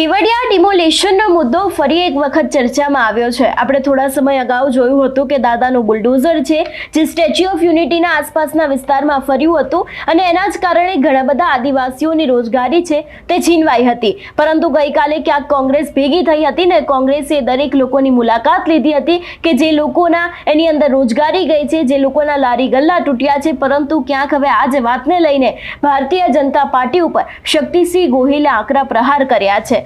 કેવડિયા ડિમોલેશનનો મુદ્દો ફરી એક વખત ચર્ચામાં આવ્યો છે. આપણે થોડા સમય અગાઉ જોયું હતું કે દાદાનું બુલડોઝર છે, જે સ્ટેચ્યુ ઓફ યુનિટીના આસપાસના વિસ્તારમાં ફર્યું હતું અને એના જ કારણે ઘણા બધા આદિવાસીઓની રોજગારી છે તે છીનવાઈ હતી. પરંતુ ગઈકાલે ક્યાંક કોંગ્રેસ ભેગી થઈ હતી ને કોંગ્રેસે દરેક લોકોની મુલાકાત લીધી હતી કે જે લોકોના એની અંદર રોજગારી ગઈ છે, જે લોકોના લારી ગલ્લા તૂટ્યા છે, પરંતુ ક્યાંક હવે આ જ વાતને લઈને ભારતીય જનતા પાર્ટી ઉપર શક્તિસિંહ ગોહિલે આકરા પ્રહાર કર્યા છે.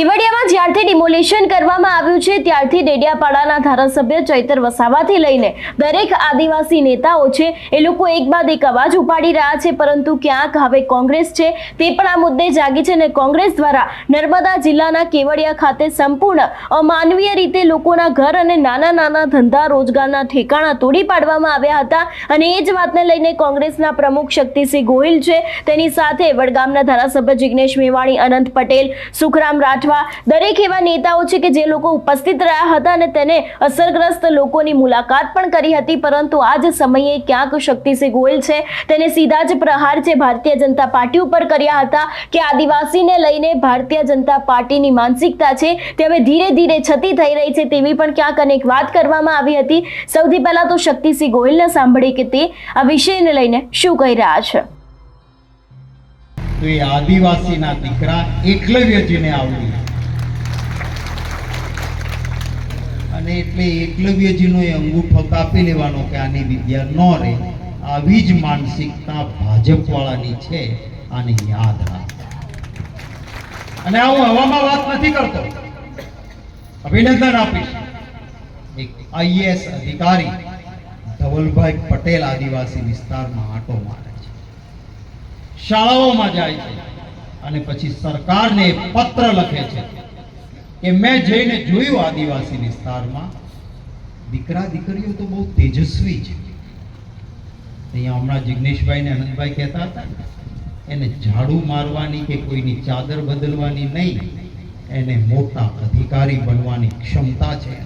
કેવડિયામાં જ્યારથી ડિમોલિશન કરવામાં આવ્યું છે, ત્યારથી ડેડિયાપાડાના ધારાસભ્ય ચૈતર વસાવાથી લઈને દરેક આદિવાસી નેતાઓ છે, એ લોકો એક બાદ એક અવાજ ઉપાડી રહ્યા છે, પરંતુ ક્યાંક હવે કોંગ્રેસ છે, તે પણ આ મુદ્દે જાગી છે અને કોંગ્રેસ દ્વારા નર્મદા જિલ્લાના કેવડિયા ખાતે સંપૂર્ણ અમાનવીય રીતે લોકોના ઘર અને નાના નાના ધંધા રોજગારના ઠેકાણા તોડી પાડવામાં આવ્યા હતા અને એ જ વાતને લઈને કોંગ્રેસના પ્રમુખ શક્તિસિંહ ગોહિલ છે, તેની સાથે વડગામના ધારાસભ્ય જિગ્નેશ મેવાણી, અનંત પટેલ, સુખરામ રાઠવા દરેક એવા નેતાઓ છે કે જે લોકો ઉપસ્થિત રહ્યા હતા અને તેને અસરગ્રસ્ત લોકોની મુલાકાત પણ કરી હતી, પરંતુ આ જ સમયે ક્યાંક શક્તિસિંહ ગોયલ છે તેને સીધા જ પ્રહાર છે ભારતીય જનતા પાર્ટી ઉપર કર્યા હતા કે આદિવાસીને લઈને ભારતીય જનતા પાર્ટીની માનસિકતા છે તે હવે ધીરે ધીરે છતી થઈ રહી છે તેવી પણ ક્યાંક અનેક વાત કરવામાં આવી હતી. સૌથી પહેલાં તો શક્તિસિંહ ગોયલને સાંભળી કે તે આ વિષયને લઈને શું કહી રહ્યા છે? તો એ આદિવાસીના દીકરા એકલવ્યજીને આવડી અને એટલે એકલવ્યજીનો એ અંગૂઠો કાપી લેવાનો કે આની વિદ્યા ન રહે, આવી જ માનસિકતા ભાજપવાળાની છે, આને યાદ અને હું હવામાં વાત નથી કરતો. અભિનંદન આપીશ. એક આઈએસ અધિકારી ધવલભાઈ પટેલ આદિવાસી વિસ્તારમાં આટો મારે છે. શાળાઓમાં જાય છે અને પછી સરકારને પત્ર લખે છે. કે મેં જઈને જોયું આદિવાસી વિસ્તારમાં દીકરા દીકરીઓ તો બહુ તેજસ્વી છે. અહીંયા હમણાં જિગ્નેશભાઈ ને અનંતભાઈ કહેતા હતા એને ઝાડુ મારવાની કે કોઈની ચાદર બદલવાની નહીં, એને મોટા અધિકારી બનવાની ક્ષમતા છે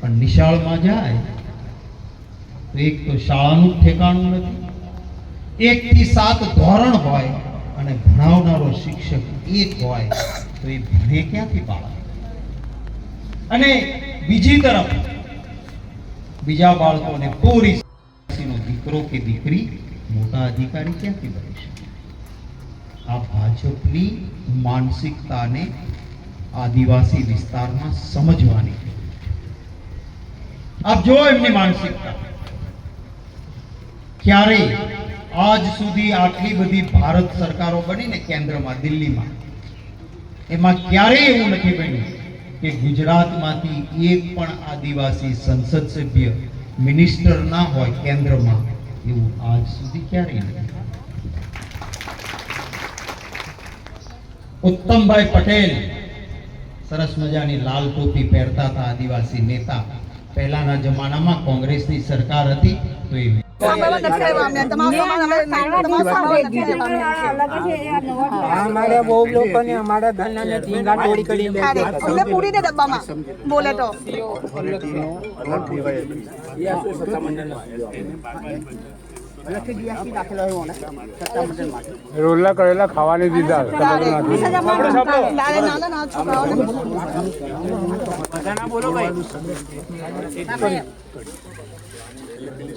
પણ નિશાળમાં જાય, તો એક તો શાળાનું ઠેકાણું નથી. એક થી સાત ધોરણ હોય અને ભણાવનારો શિક્ષક એક હોય. તો એ ભણે ક્યાંથી બાળક અને બીજી તરફ, બીજા બાળકોને પૂરી દીકરો કે દીકરી મોટા અધિકારી ક્યાંથી બની શકે આ ભાજપની માનસિકતાને આદિવાસી વિસ્તારમાં સમજવાની. આપ જો એમની માનસિકતા. ક્યારે આજ સુધી આટલી બધી ભારત સરકારો બનીને કેન્દ્રમાં, દિલ્હીમાં એમાં ક્યારેય એવું નથી બન્યું કે ગુજરાતમાંથી એક પણ આદિવાસી સંસદ સભ્ય મિનિસ્ટર ના હોય કેન્દ્રમાં, એવું આજ સુધી ક્યારેય નથી. ઉત્તમભાઈ પટેલ સરસ મજાની લાલ ટોપી પહેરતા હતા આદિવાસી નેતા. પહેલાના જમાનામાં કોંગ્રેસની સરકાર હતી તો એ. અમારે બહુ લોકોને અમારા ધનને ટીંગા તોડી કરી દે પૂરી દે ડબ્બામાં. બોલે તો. રોટલા કરેલા ખાવાની દીધા વીસ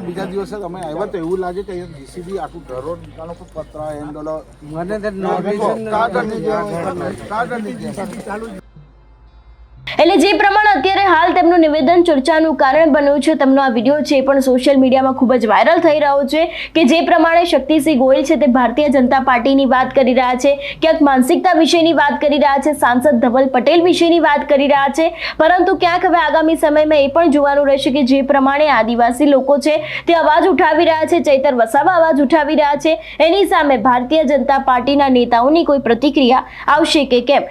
બીજા દિવસે તમે આવ્યા તો એવું લાગે કે જીસીબી આખું ઘરો પર પતરા એન્ડોલો મને કાગળની કાગળની જેમ. એટલે જે પ્રમાણે અત્યારે હાલ તેમનું નિવેદન ચર્ચાનું કારણ બન્યું છે, તેમનો આ વીડિયો છે પણ સોશિયલ મીડિયામાં ખૂબ જ વાયરલ થઈ રહ્યો છે કે જે પ્રમાણે શક્તિસિંહ ગોયલ છે તે ભારતીય જનતા પાર્ટીની વાત કરી રહ્યા છે, ક્યાંક માનસિકતા વિશેની વાત કરી રહ્યા છે, સાંસદ ધવલ પટેલ વિશેની વાત કરી રહ્યા છે, પરંતુ ક્યાંક હવે આગામી સમયમાં એ પણ જોવાનું રહેશે કે જે પ્રમાણે આદિવાસી લોકો છે તે અવાજ ઉઠાવી રહ્યા છે, ચૈતર વસાવા અવાજ ઉઠાવી રહ્યા છે, એની સામે ભારતીય જનતા પાર્ટીના નેતાઓની કોઈ પ્રતિક્રિયા આવશે કે કેમ?